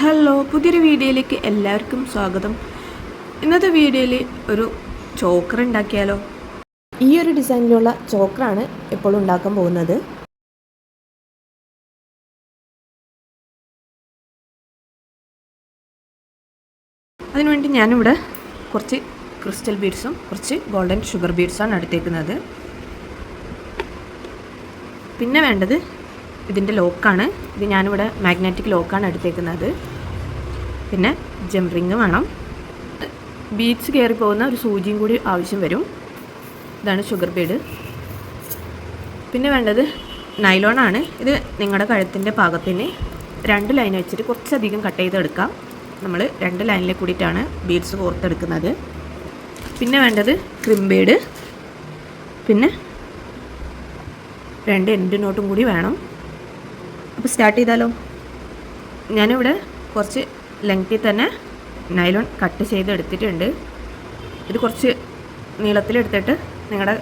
Hello പുതിയൊരു വീഡിയോയിലേക്ക് എല്ലാവർക്കും സ്വാഗതം. ഇന്നത്തെ വീഡിയോയിൽ ഒരു ചോക്കർ ഉണ്ടാക്കിയാലോ? ഈ ഒരു ഡിസൈനിലുള്ള ചോക്കറാണ് ഇപ്പോൾ ഉണ്ടാക്കാൻ പോകുന്നത്. അതിനുവേണ്ടി ഞാനിവിടെ കുറച്ച് ക്രിസ്റ്റൽ ബീഡ്സും കുറച്ച് ഗോൾഡൻ ഷുഗർ ബീഡ്സാണ് എടുത്തേക്കുന്നത്. പിന്നെ വേണ്ടത് ഇതിന്റെ ലോക്കാണ്. ഇത് ഞാനിവിടെ മാഗ്നറ്റിക് ലോക്കാണ് എടുത്തേക്കുന്നത്. പിന്നെ ജംറിങ് വേണം. ബീഡ്സ് കയറി പോകുന്ന ഒരു സൂചിയും കൂടി ആവശ്യം വരും. ഇതാണ് ഷുഗർ ബീഡ്. പിന്നെ വേണ്ടത് നൈലോണാണ് ഇത് നിങ്ങളുടെ കഴുത്തിന്റെ പാകത്തിന് രണ്ട് ലൈൻ വെച്ചിട്ട് കുറച്ചധികം കട്ട് ചെയ്തെടുക്കാം. നമ്മൾ രണ്ട് ലൈനിൽ കൂടിയിട്ടാണ് ബീഡ്സ് കോർത്തെടുക്കുന്നത്. പിന്നെ വേണ്ടത് ക്രിംബേഡ് പിന്നെ രണ്ട് എൻഡ് നോട്ടും കൂടി വേണം. അപ്പോൾ സ്റ്റാർട്ട് ചെയ്താലോ? ഞാനിവിടെ കുറച്ച് ലെങ്ത്തിൽ തന്നെ നൈലോൺ കട്ട് ചെയ്ത് എടുത്തിട്ടുണ്ട്. ഇത് കുറച്ച് നീളത്തിലെടുത്തിട്ട് നിങ്ങളുടെ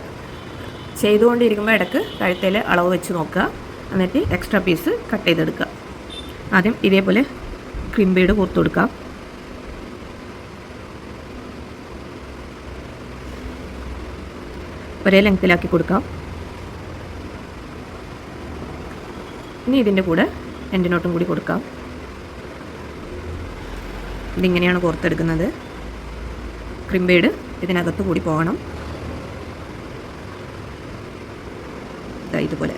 ചെയ്തുകൊണ്ടിരിക്കുമ്പോൾ ഇടയ്ക്ക് കഴുത്തിൽ അളവ് വെച്ച് നോക്കുക. എന്നിട്ട് എക്സ്ട്രാ പീസ് കട്ട് ചെയ്തെടുക്കുക. ആദ്യം ഇതേപോലെ ക്രീം ബീഡ് കൊടുത്തു കൊടുക്കാം ഒരേ ലെങ്ത്തിലാക്കി കൊടുക്കാം. ഇനി ഇതിന്റെ കൂടെ എൻഡിനോട്ടും കൂടി കൊടുക്കാം. ഇതിങ്ങനെയാണ് കോർത്തെടുക്കുന്നത്. ക്രിംബേഡ് ഇതിനകത്ത് കൂടി പോകണം. ഇതുപോലെ.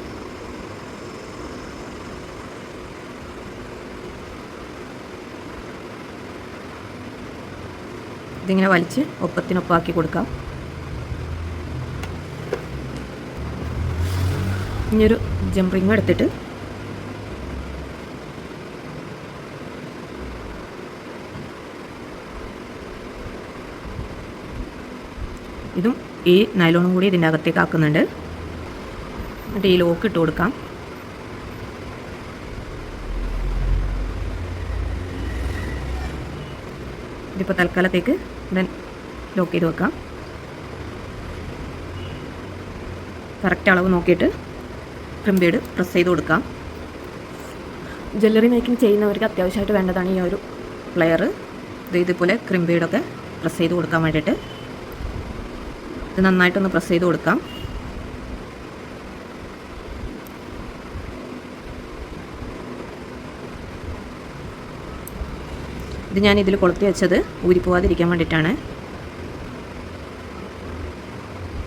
ഇതിങ്ങനെ വലിച്ച് ഒപ്പത്തിനൊപ്പാക്കി കൊടുക്കാം. ഇനിയൊരു ജംറിങ് എടുത്തിട്ട് ഇതും ഈ നൈലോണും കൂടി ഇതിന്റെ അകത്തേക്ക് ആക്കുന്നുണ്ട്. എന്നിട്ട് ഈ ലോക്ക് ഇട്ട് കൊടുക്കാം. ഇതിപ്പോൾ തൽക്കാലത്തേക്ക് ഉടൻ ലോക്ക് ചെയ്ത് വെക്കാം. കറക്റ്റ് അളവ് നോക്കിയിട്ട് പ്രിംബേഡ് പ്രസ് ചെയ്ത് കൊടുക്കാം. ജ്വല്ലറി മേക്കിംഗ് ചെയ്യുന്നവർക്ക് അത്യാവശ്യമായിട്ട് വേണ്ടതാണ് ഈ ഒരു പ്ലെയർ ഇത് ഇതുപോലെ ക്രിംബേഡൊക്കെ പ്രസ് ചെയ്ത് കൊടുക്കാൻ വേണ്ടിയിട്ട് ഇത് നന്നായിട്ടൊന്ന് പ്രസ് ചെയ്ത് കൊടുക്കാം. ഇത് ഞാൻ ഇതിൽ കൊളുത്തി വെച്ചത് ഊരിപ്പോവാതിരിക്കാൻ വേണ്ടിയിട്ടാണ്.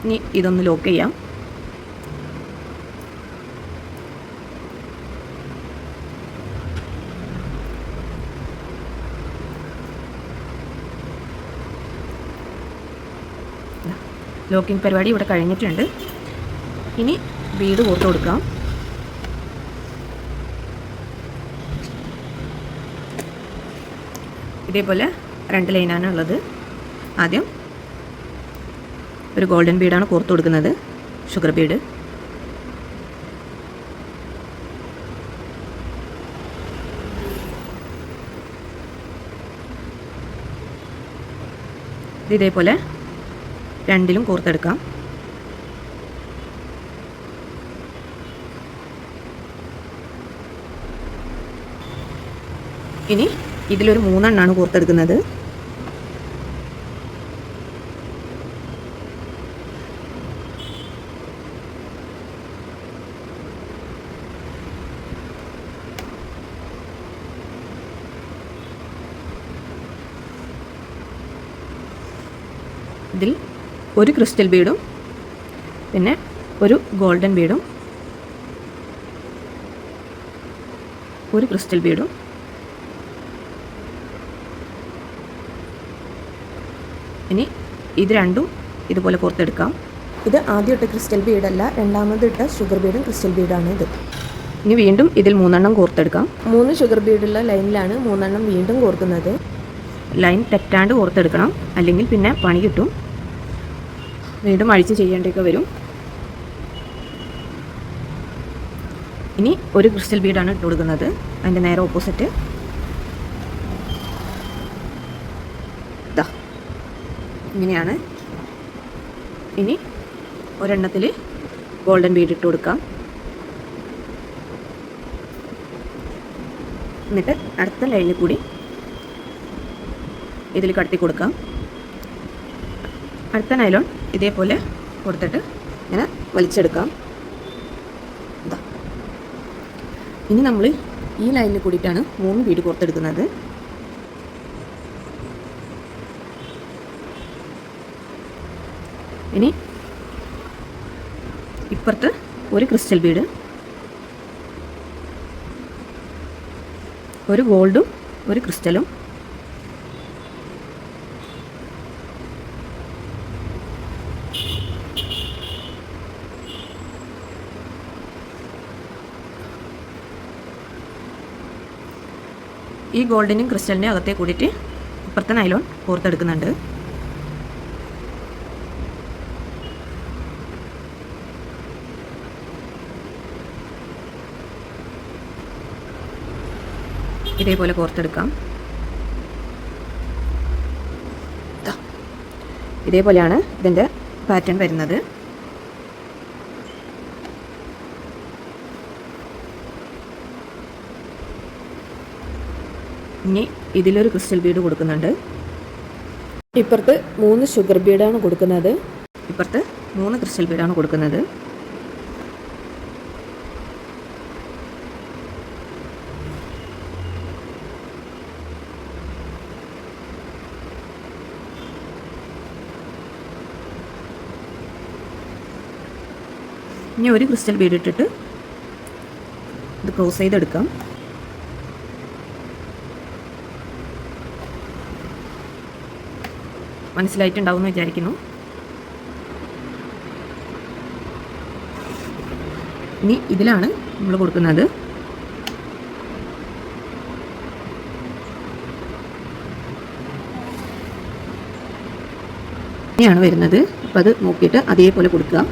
ഇനി ഇതൊന്ന് ലോക്ക് ചെയ്യാം. ലോക്കിംഗ് പരിപാടി ഇവിടെ കഴിഞ്ഞിട്ടുണ്ട്. ഇനി വീട് കോർത്ത് കൊടുക്കാം. ഇതേപോലെ രണ്ട് ലൈനാണ് ഉള്ളത്. ആദ്യം ഒരു ഗോൾഡൻ ബീഡാണ് കോർത്ത് കൊടുക്കുന്നത്. Sugar bead. ഇതേപോലെ രണ്ടിലും കോർത്തെടുക്കാം. ഇനി ഇതിലൊരു മൂന്നെണ്ണാണ് കോർത്തെടുക്കുന്നത് ഇതിൽ ഒരു ക്രിസ്റ്റൽ ബീഡും പിന്നെ ഒരു ഗോൾഡൻ ബീഡും ഒരു ക്രിസ്റ്റൽ ബീഡും. ഇനി ഇത് രണ്ടും ഇതുപോലെ പുറത്തെടുക്കാം ഇത് ആദ്യം ഇട്ട ക്രിസ്റ്റൽ ബീഡല്ല രണ്ടാമത് ഇട്ട ഷുഗർ ബീഡും ക്രിസ്റ്റൽ ബീഡാണ് ഇത്. ഇനി വീണ്ടും ഇതിൽ മൂന്നെണ്ണം കോർത്തെടുക്കാം. മൂന്ന് ഷുഗർ ബീഡുള്ള ലൈനിലാണ് മൂന്നെണ്ണം വീണ്ടും കോർക്കുന്നത്. ലൈൻ തെറ്റാണ്ട് കോർത്തെടുക്കണം അല്ലെങ്കിൽ പിന്നെ പണി കിട്ടും. വീണ്ടും അഴിച്ച് ചെയ്യേണ്ടിയൊക്കെ വരും. ഇനി ഒരു ക്രിസ്റ്റൽ ബീഡാണ് ഇട്ട് കൊടുക്കുന്നത്. അതിന്റെ നേരെ ഓപ്പോസിറ്റ്. ഇങ്ങനെയാണ്. ഇനി ഒരെണ്ണത്തിൽ ഗോൾഡൻ ബീഡ് ഇട്ട് കൊടുക്കാം. എന്നിട്ട് അടുത്ത ലൈനിൽ കൂടി ഇതിൽ കടത്തി കൊടുക്കാം. അടുത്ത നൈലോൺ ഇതേപോലെ കൊടുത്തിട്ട് ഇങ്ങനെ വലിച്ചെടുക്കാം. ഇതാ ഇനി നമ്മൾ ഈ ലൈനിൽ കൂടിയിട്ടാണ് മൂന്ന് ബീഡ് കൊടുത്തെടുക്കുന്നത് ഇനി ഇപ്പുറത്ത് ഒരു ക്രിസ്റ്റൽ ബീഡ് ഒരു ഗോൾഡും ഒരു ക്രിസ്റ്റലും ഈ ഗോൾഡിനും ക്രിസ്റ്റലിന്റെ അകത്തെ കൂടിയിട്ട് ഇപ്പുറത്തെ നൈലോൺ കോർത്തെടുക്കുന്നുണ്ട്. ഇതേപോലെ കോർത്തെടുക്കാം. ഇതേപോലെയാണ് ഇതിന്റെ പാറ്റേൺ വരുന്നത്. ഇനി ഇതിലൊരു ക്രിസ്റ്റൽ ബീഡ് കൊടുക്കുന്നുണ്ട്. ഇപ്പുറത്ത് മൂന്ന് ഷുഗർ ബീഡാണ് കൊടുക്കുന്നത്. ഇപ്പുറത്ത് മൂന്ന് ക്രിസ്റ്റൽ ബീഡാണ് കൊടുക്കുന്നത്. ഇനി ഒരു ക്രിസ്റ്റൽ ബീഡ് ഇട്ടിട്ട് ഇത് ക്ലോസ് ചെയ്തെടുക്കാം. മനസ്സിലായിട്ടുണ്ടാവും എന്ന് വിചാരിക്കുന്നു. ഇനി ഇതിലാണ് നമ്മൾ കൊടുക്കുന്നത്. ാണ് വരുന്നത്. അപ്പം അത് നോക്കിയിട്ട് അതേപോലെ കൊടുക്കുക.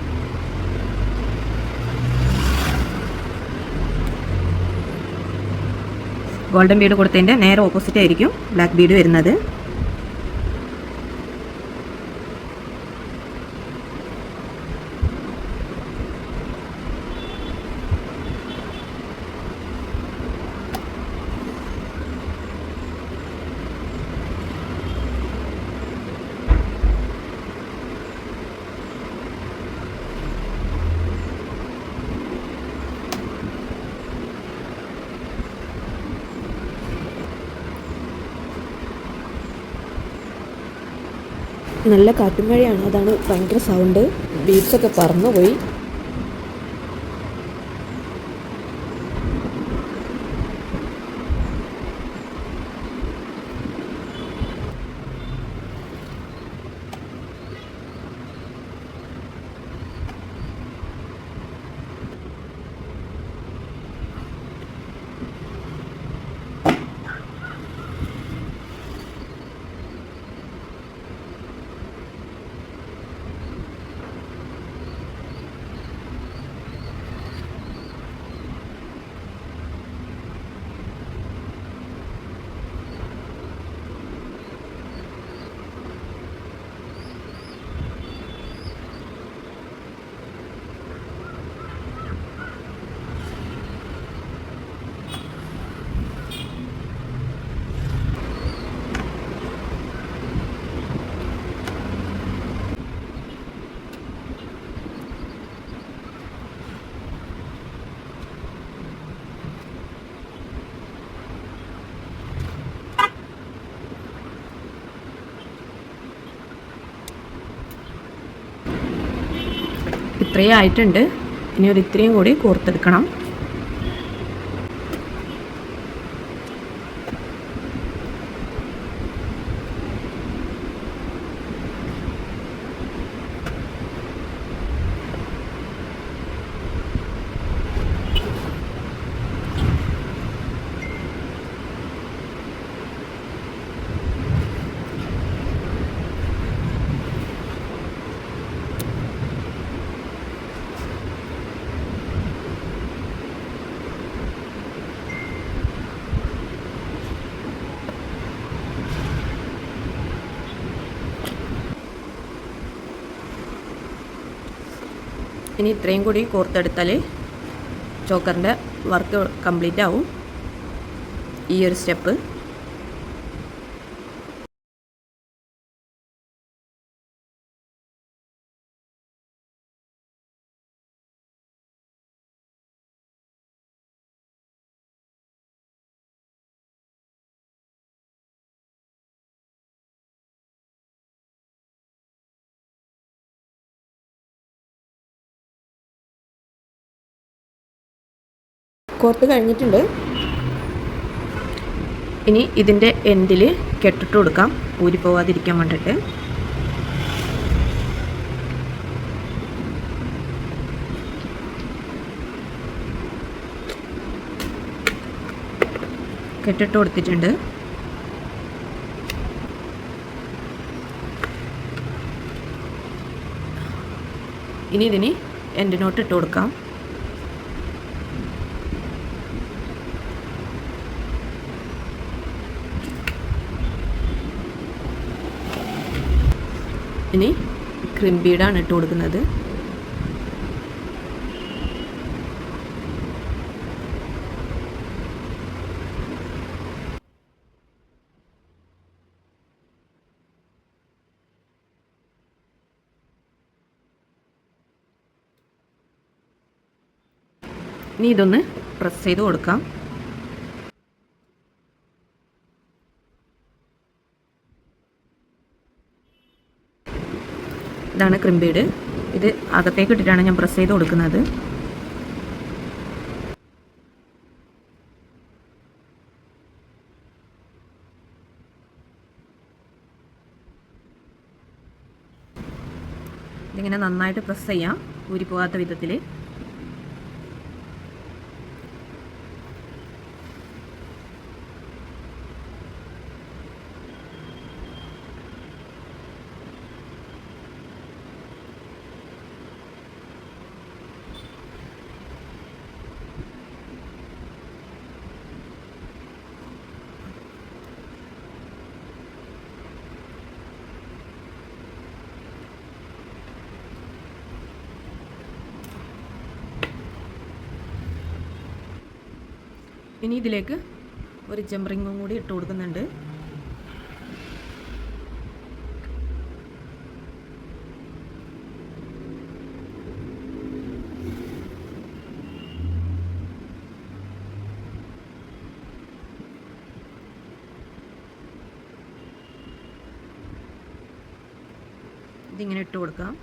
ഗോൾഡൻ ബീഡ് കൊടുത്തതിന്റെ നേരെ ഓപ്പോസിറ്റ് ആയിരിക്കും. ബ്ലാക്ക് ബീഡ് വരുന്നത്. നല്ല കാറ്റും മഴയാണ്. അതാണ് ഭയങ്കര സൗണ്ട് ബീഡ്സൊക്കെ പറന്നുപോയി ഇത്രയും ആയിട്ടുണ്ട്. ഇനി ഒരു ഇത്രയും കൂടി കോർത്തെടുക്കണം. ഇനി ഇത്രയും കൂടി കോർത്തെടുത്താൽ ചോക്കറിന്റെ വർക്ക് കംപ്ലീറ്റ് ആവും. ഈ ഒരു സ്റ്റെപ്പ്. കോർത്ത് കഴിഞ്ഞിട്ടുണ്ട്. ഇനി ഇതിന്റെ എൻഡിൽ കെട്ടിട്ട് കൊടുക്കാം. ഊരി പോവാതിരിക്കാൻ വേണ്ടിയിട്ട് കെട്ടിട്ട് കൊടുത്തിട്ടുണ്ട്. ഇനി ഇതിന് എൻഡിനോട്ട് ഇട്ട് കൊടുക്കാം? ഇനി ക്രീം ബീഡാണ് ഇട്ട് കൊടുക്കുന്നത്. ഇനി ഇതൊന്ന് പ്രസ് ചെയ്ത് കൊടുക്കാം. ഇതാണ് ക്രിംബീഡ് ഇത് അകത്തേക്ക് ഇട്ടിട്ടാണ് ഞാൻ പ്രസ് ചെയ്ത് കൊടുക്കുന്നത്. ഇതിങ്ങനെ നന്നായിട്ട് പ്രസ് ചെയ്യാം. ഊരി പോകാത്ത വിധത്തിൽ ഇനി ഇതിലേക്ക് ഒരു ജംറിങ്ങും കൂടി ഇട്ട് കൊടുക്കുന്നുണ്ട്. ഇതിങ്ങനെ ഇട്ട് കൊടുക്കാം.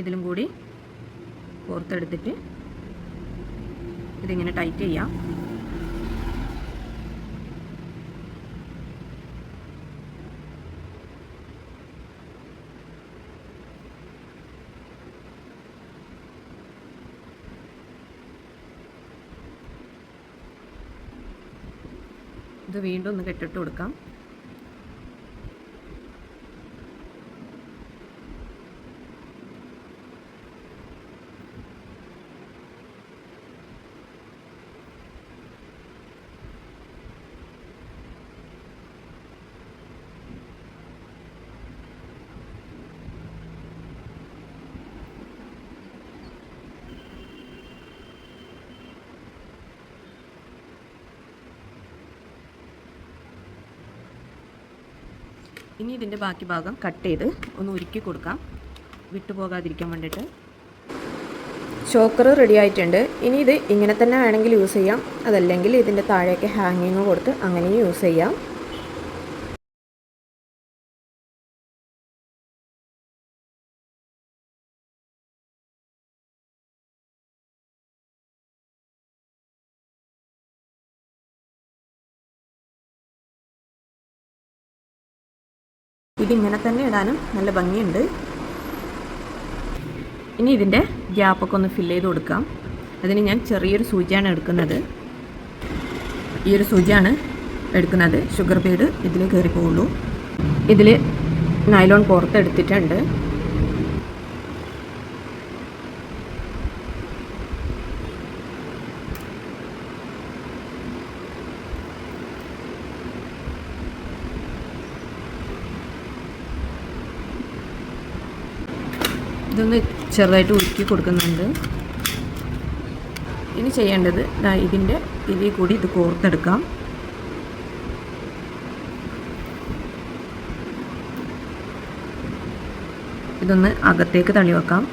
ഇതിലും കൂടി കോർത്തെടുത്തിട്ട് ഇതിങ്ങനെ ടൈറ്റ് ചെയ്യാം. ഇത് വീണ്ടും ഒന്ന് കെട്ടിട്ട് കൊടുക്കാം. ഇനി ഇതിന്റെ ബാക്കി ഭാഗം കട്ട് ചെയ്ത് ഒന്ന് ഉരുക്കി കൊടുക്കാം. വിട്ടുപോകാതിരിക്കാൻ വേണ്ടിയിട്ട്. ചോക്കർ റെഡി ആയിട്ടുണ്ട്. ഇനി ഇത് ഇങ്ങനെ തന്നെ വേണമെങ്കിൽ യൂസ് ചെയ്യാം. അതല്ലെങ്കിൽ ഇതിന്റെ താഴേക്ക് ഹാങ്ങിങ് കൊടുത്ത് അങ്ങനെയും യൂസ് ചെയ്യാം. ഇതിങ്ങനെ തന്നെ ഇടാനും നല്ല ഭംഗിയുണ്ട്. ഇനി ഇതിന്റെ ഗ്യാപ്പൊക്കെ ഒന്ന് ഫില്ല് ചെയ്ത് കൊടുക്കാം. അതിന് ഞാൻ ചെറിയൊരു സൂചിയാണ് എടുക്കുന്നത്. ഈ ഒരു സൂചിയാണ് എടുക്കുന്നത്. ഷുഗർ ബീഡ് ഇതിൽ കയറി പോകുള്ളൂ ഇതിൽ നൈലോൺ പുറത്തെടുത്തിട്ടുണ്ട് ഇതൊന്ന് ചെറുതായിട്ട് ഉരുക്കി കൊടുക്കുന്നുണ്ട്. ഇനി ചെയ്യേണ്ടത് ഇതിന്റെ ഇതിൽ കൂടി ഇത് കോർത്തെടുക്കാം. ഇതൊന്ന് അകത്തേക്ക് തള്ളി വെക്കാം.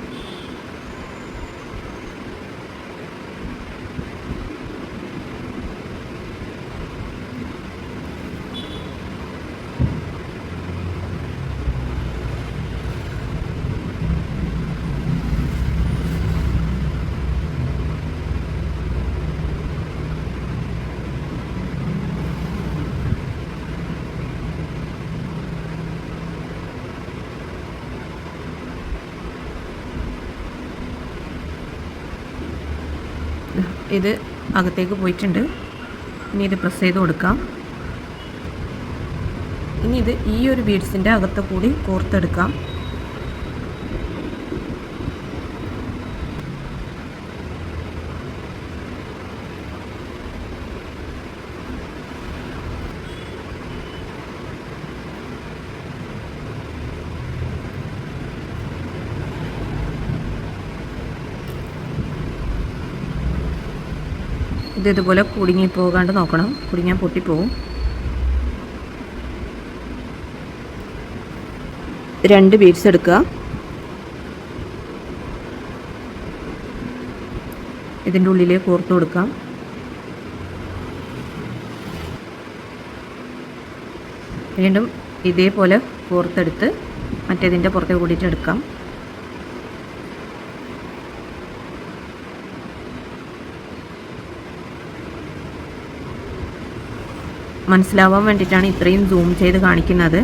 ഇത് അകത്തേക്ക് പോയിട്ടുണ്ട്. ഇനി ഇത് പ്രസ് ചെയ്ത് കൊടുക്കാം. ഇനി ഇത് ഈ ഒരു ബീഡ്സിന്റെ അകത്ത് കൂടി കോർത്തെടുക്കാം. ഇത് ഇതുപോലെ കുടുങ്ങി പോകാണ്ട് നോക്കണം. കുടുങ്ങിയാൽ പൊട്ടിപ്പോവും രണ്ട് ബീഡ്സ് എടുക്കുക ഇതിന്റെ ഉള്ളിലേക്ക് കോർത്ത് കൊടുക്കാം. വീണ്ടും ഇതേപോലെ കോർത്തെടുത്ത് മറ്റേതിന്റെ പുറത്തെ കൂടിയിട്ട് എടുക്കാം. മനസ്സിലാവാൻ വേണ്ടിയിട്ടാണ് ഇത്രയും സൂം ചെയ്ത് കാണിക്കുന്നത്.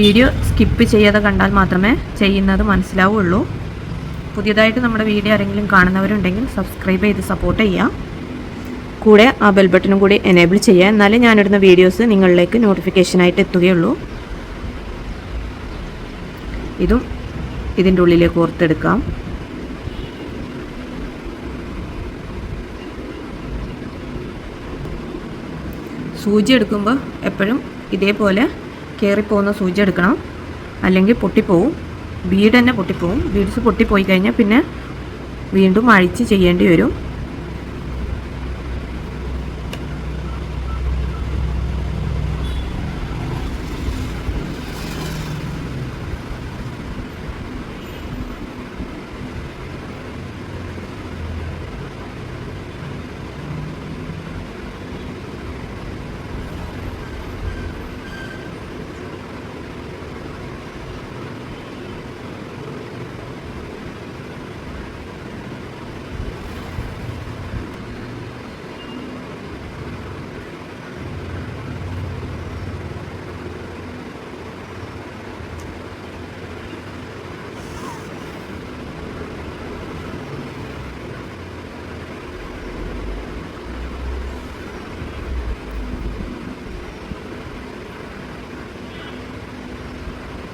വീഡിയോ സ്കിപ്പ് ചെയ്യാതെ കണ്ടാൽ മാത്രമേ ചെയ്യുന്നത് മനസ്സിലാവുള്ളൂ. പുതിയതായിട്ട് നമ്മുടെ വീഡിയോ ആരെങ്കിലും കാണുന്നവരുണ്ടെങ്കിൽ സബ്സ്ക്രൈബ് ചെയ്ത് സപ്പോർട്ട് ചെയ്യാം കൂടെ ആ ബെൽ ബട്ടണും കൂടി എനേബിൾ ചെയ്യുക. എന്നാലേ ഞാനിടുന്ന വീഡിയോസ് നിങ്ങളിലേക്ക് നോട്ടിഫിക്കേഷനായിട്ട് എത്തുകയുള്ളൂ. ഇതും ഇതിന്റെ ഉള്ളിലേക്ക് ഓർത്തെടുക്കാം. സൂചി എടുക്കുമ്പോൾ എപ്പോഴും ഇതേപോലെ കയറിപ്പോകുന്ന സൂചി എടുക്കണം. അല്ലെങ്കിൽ പൊട്ടിപ്പോവും. ബീഡ് തന്നെ പൊട്ടിപ്പോവും. ബീഡ്സ് പൊട്ടിപ്പോയി കഴിഞ്ഞാൽ പിന്നെ വീണ്ടും അഴിച്ച് ചെയ്യേണ്ടി വരും.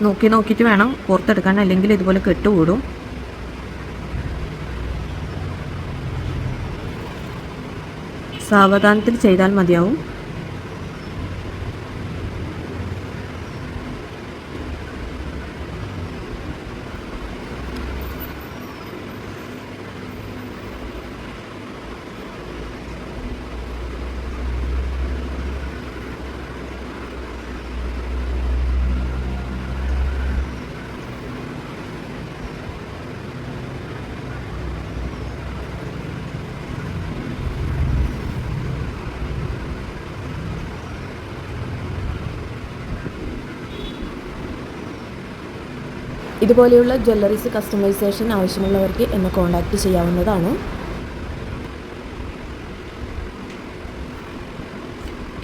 നോക്കി നോക്കിയിട്ട് വേണം പുറത്തെടുക്കാൻ അല്ലെങ്കിൽ ഇതുപോലെ കെട്ടുകൂടും. സാവധാനത്തിൽ ചെയ്താൽ മതിയാവും. ഇതുപോലെയുള്ള ജ്വല്ലറീസ് കസ്റ്റമൈസേഷൻ ആവശ്യമുള്ളവർക്ക് എന്നെ കോൺടാക്റ്റ് ചെയ്യാവുന്നതാണ്.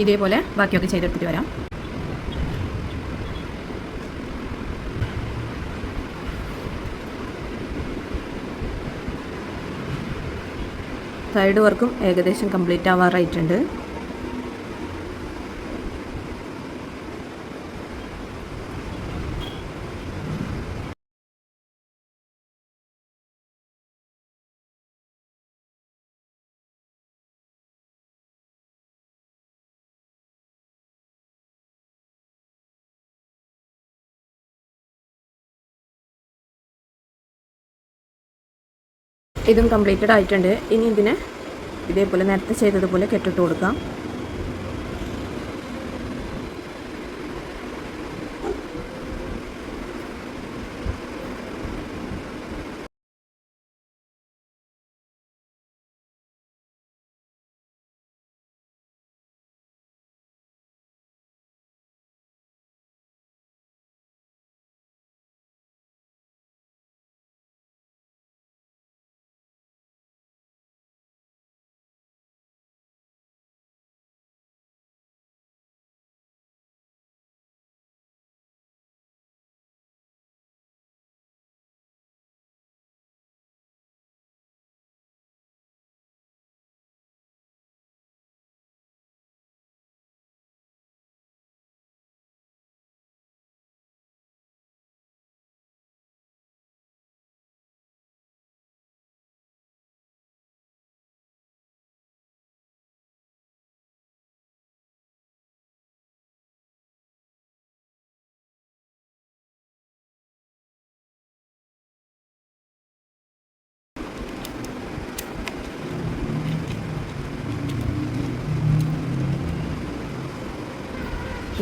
ഇതേപോലെ ബാക്കിയൊക്കെ ചെയ്തെടുത്തിട്ട് വരാം. സൈഡ് വർക്കും ഏകദേശം കംപ്ലീറ്റ് ആവാറായിട്ടുണ്ട്. ഇതും കംപ്ലീറ്റഡ് ആയിട്ടുണ്ട്. ഇനി ഇതിനെ ഇതേപോലെ നേരത്തെ ചെയ്തതുപോലെ കെട്ടിട്ട് കൊടുക്കാം.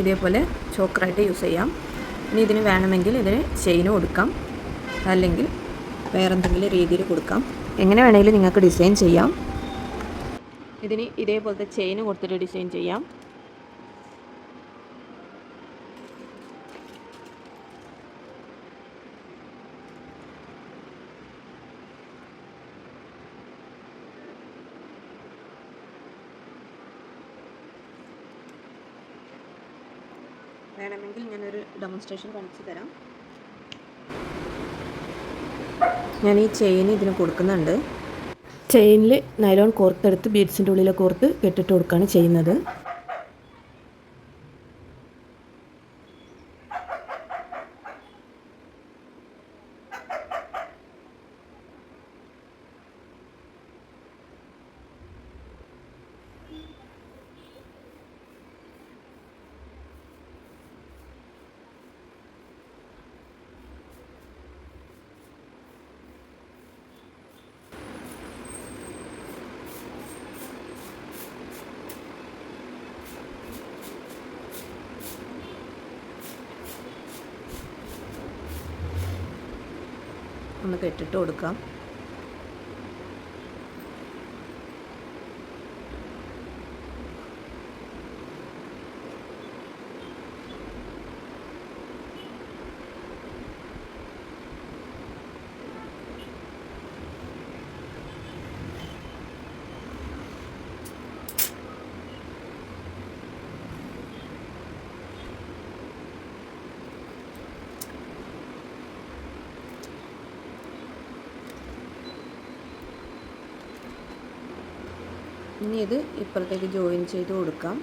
ഇതേപോലെ ചോക്കറായിട്ട് യൂസ് ചെയ്യാം. ഇനി ഇതിന് വേണമെങ്കിൽ ഇതിന് ചെയിൻ കൊടുക്കാം അല്ലെങ്കിൽ വേറെന്തെങ്കിലും രീതിയിൽ കൊടുക്കാം. എങ്ങനെ വേണമെങ്കിലും നിങ്ങൾക്ക് ഡിസൈൻ ചെയ്യാം. ഇതിന് ഇതേപോലത്തെ ചെയിന് കൊടുത്തിട്ട് ഡിസൈൻ ചെയ്യാം വേണമെങ്കിൽ ഞാനൊരു ഡെമോൺസ്ട്രേഷൻ കാണിച്ചു തരാം. ഞാൻ ഈ ചെയിൻ ഇതിന് കൊടുക്കുന്നുണ്ട്. ചെയിനിൽ നൈലോൺ കോർത്തെടുത്ത് ബീഡ്സിന്റെ ഉള്ളിലെ കോർത്ത് കെട്ടിട്ട് കൊടുക്കുകയാണ് ചെയ്യുന്നത്. ഒന്ന് കെട്ടിട്ട് കൊടുക്കാം. ഇനി ഇത് ഇപ്പുറത്തേക്ക് ജോയിൻ ചെയ്ത് കൊടുക്കാം.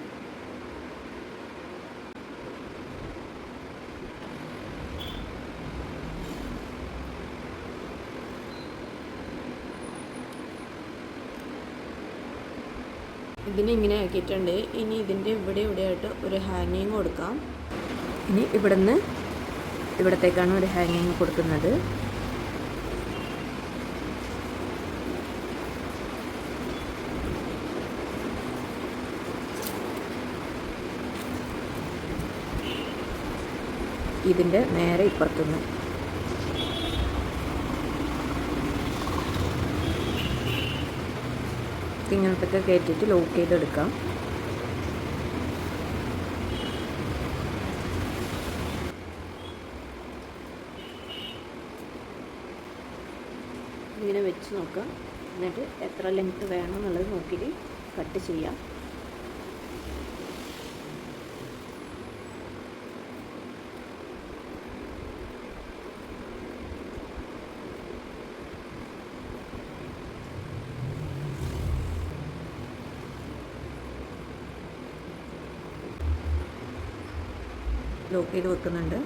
ഇതിനെ ഇങ്ങനെ ആക്കിയിട്ടുണ്ട് ഇനി ഇതിന്റെ ഇവിടെ ഇവിടെയായിട്ട് ഒരു ഹാങ്ങിങ് കൊടുക്കാം. ഇനി ഇവിടുന്ന് ഇവിടത്തേക്കാണ് ഒരു ഹാങ്ങിങ് കൊടുക്കുന്നത്. ഇതിന്റെ നേരെ ഇപ്പുറത്തുനിന്ന്. ഇങ്ങനത്തൊക്കെ കയറ്റിയിട്ട് ലോക്ക് ചെയ്തെടുക്കാം. ഇങ്ങനെ വെച്ച് നോക്കാം. എന്നിട്ട് എത്ര ലെങ്ത് വേണം എന്നുള്ളത് നോക്കിയിട്ട് കട്ട് ചെയ്യാം. ചെയ്ത് വെക്കുന്നുണ്ട്.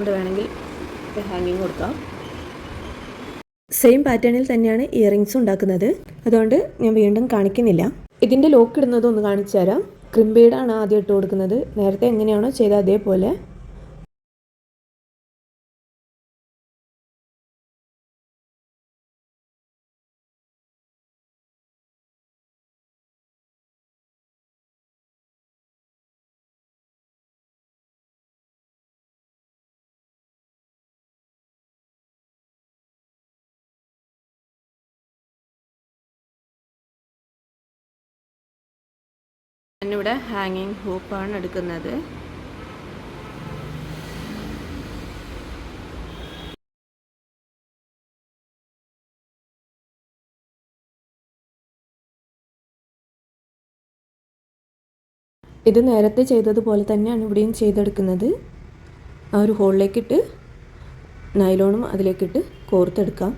ഇവിടെ വേണമെങ്കിൽ ഹാങ്ങിങ് കൊടുക്കാം. സെയിം പാറ്റേണിൽ തന്നെയാണ് ഇയറിങ്സ് ഉണ്ടാക്കുന്നത്. അതുകൊണ്ട് ഞാൻ വീണ്ടും കാണിക്കുന്നില്ല. ഇതിന്റെ ലോക്ക് ഇടുന്നത് ഒന്ന് കാണിച്ചു തരാം ക്രിംബീഡാണ് ആദ്യം ഇട്ട് കൊടുക്കുന്നത്. നേരത്തെ എങ്ങനെയാണോ ചെയ്ത അതേപോലെ. ഞാനിവിടെ ഹാങ്ങിങ് ഹൂപ്പാണ് എടുക്കുന്നത്. ഇത് നേരത്തെ ചെയ്തതുപോലെ തന്നെയാണ് ഇവിടെയും ചെയ്തെടുക്കുന്നത്. ആ ഒരു ഹോളിലേക്കിട്ട് നൈലോണും അതിലേക്കിട്ട് കോർത്തെടുക്കാം.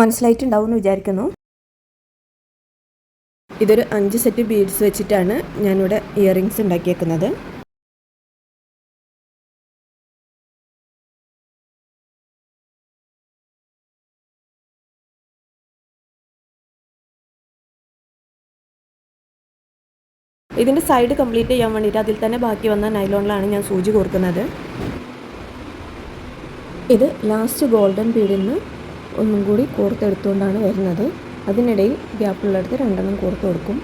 മനസ്സിലായിട്ടുണ്ടാവും എന്ന് വിചാരിക്കുന്നു. ഇതൊരു അഞ്ച് സെറ്റ് ബീഡ്സ് വെച്ചിട്ടാണ് ഞാനിവിടെ ഇയറിങ്സ് ഉണ്ടാക്കിയേക്കുന്നത്. ഇതിന്റെ സൈഡ് കംപ്ലീറ്റ് ചെയ്യാൻ വേണ്ടിയിട്ട് അതിൽ തന്നെ ബാക്കി വന്ന നൈലോണിലാണ് ഞാൻ സൂചി കോർക്കുന്നത്. ഇത് ലാസ്റ്റ് ഗോൾഡൻ ബീഡിൽ നിന്ന് ഒന്നും കൂടി കോർത്തെടുത്തുകൊണ്ടാണ് വരുന്നത്. അതിനിടയിൽ ഗ്യാപ്പുള്ളിടത്ത് രണ്ടെണ്ണം കോർത്ത് കൊടുക്കും.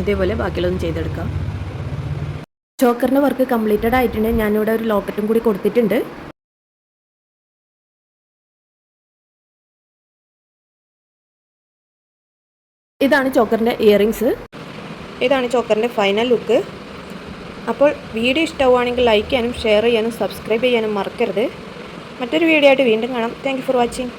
ഇതേപോലെ ബാക്കിയുള്ളതും ചെയ്തെടുക്കാം. ചോക്കറിന്റെ വർക്ക് കംപ്ലീറ്റഡ് ആയിട്ടുണ്ട്. ഞാനിവിടെ ഒരു ലോക്കറ്റും കൂടി കൊടുത്തിട്ടുണ്ട്. ഇതാണ് ചോക്കറിന്റെ ഇയറിങ്സ് ഇതാണ് ചോക്കറിന്റെ ഫൈനൽ ലുക്ക് അപ്പോൾ വീഡിയോ ഇഷ്ടമാവുകയാണെങ്കിൽ ലൈക്ക് ചെയ്യാനും ഷെയർ ചെയ്യാനും സബ്സ്ക്രൈബ് ചെയ്യാനും മറക്കരുത്. മറ്റൊരു വീഡിയോ ആയിട്ട് വീണ്ടും കാണാം. Thank for watching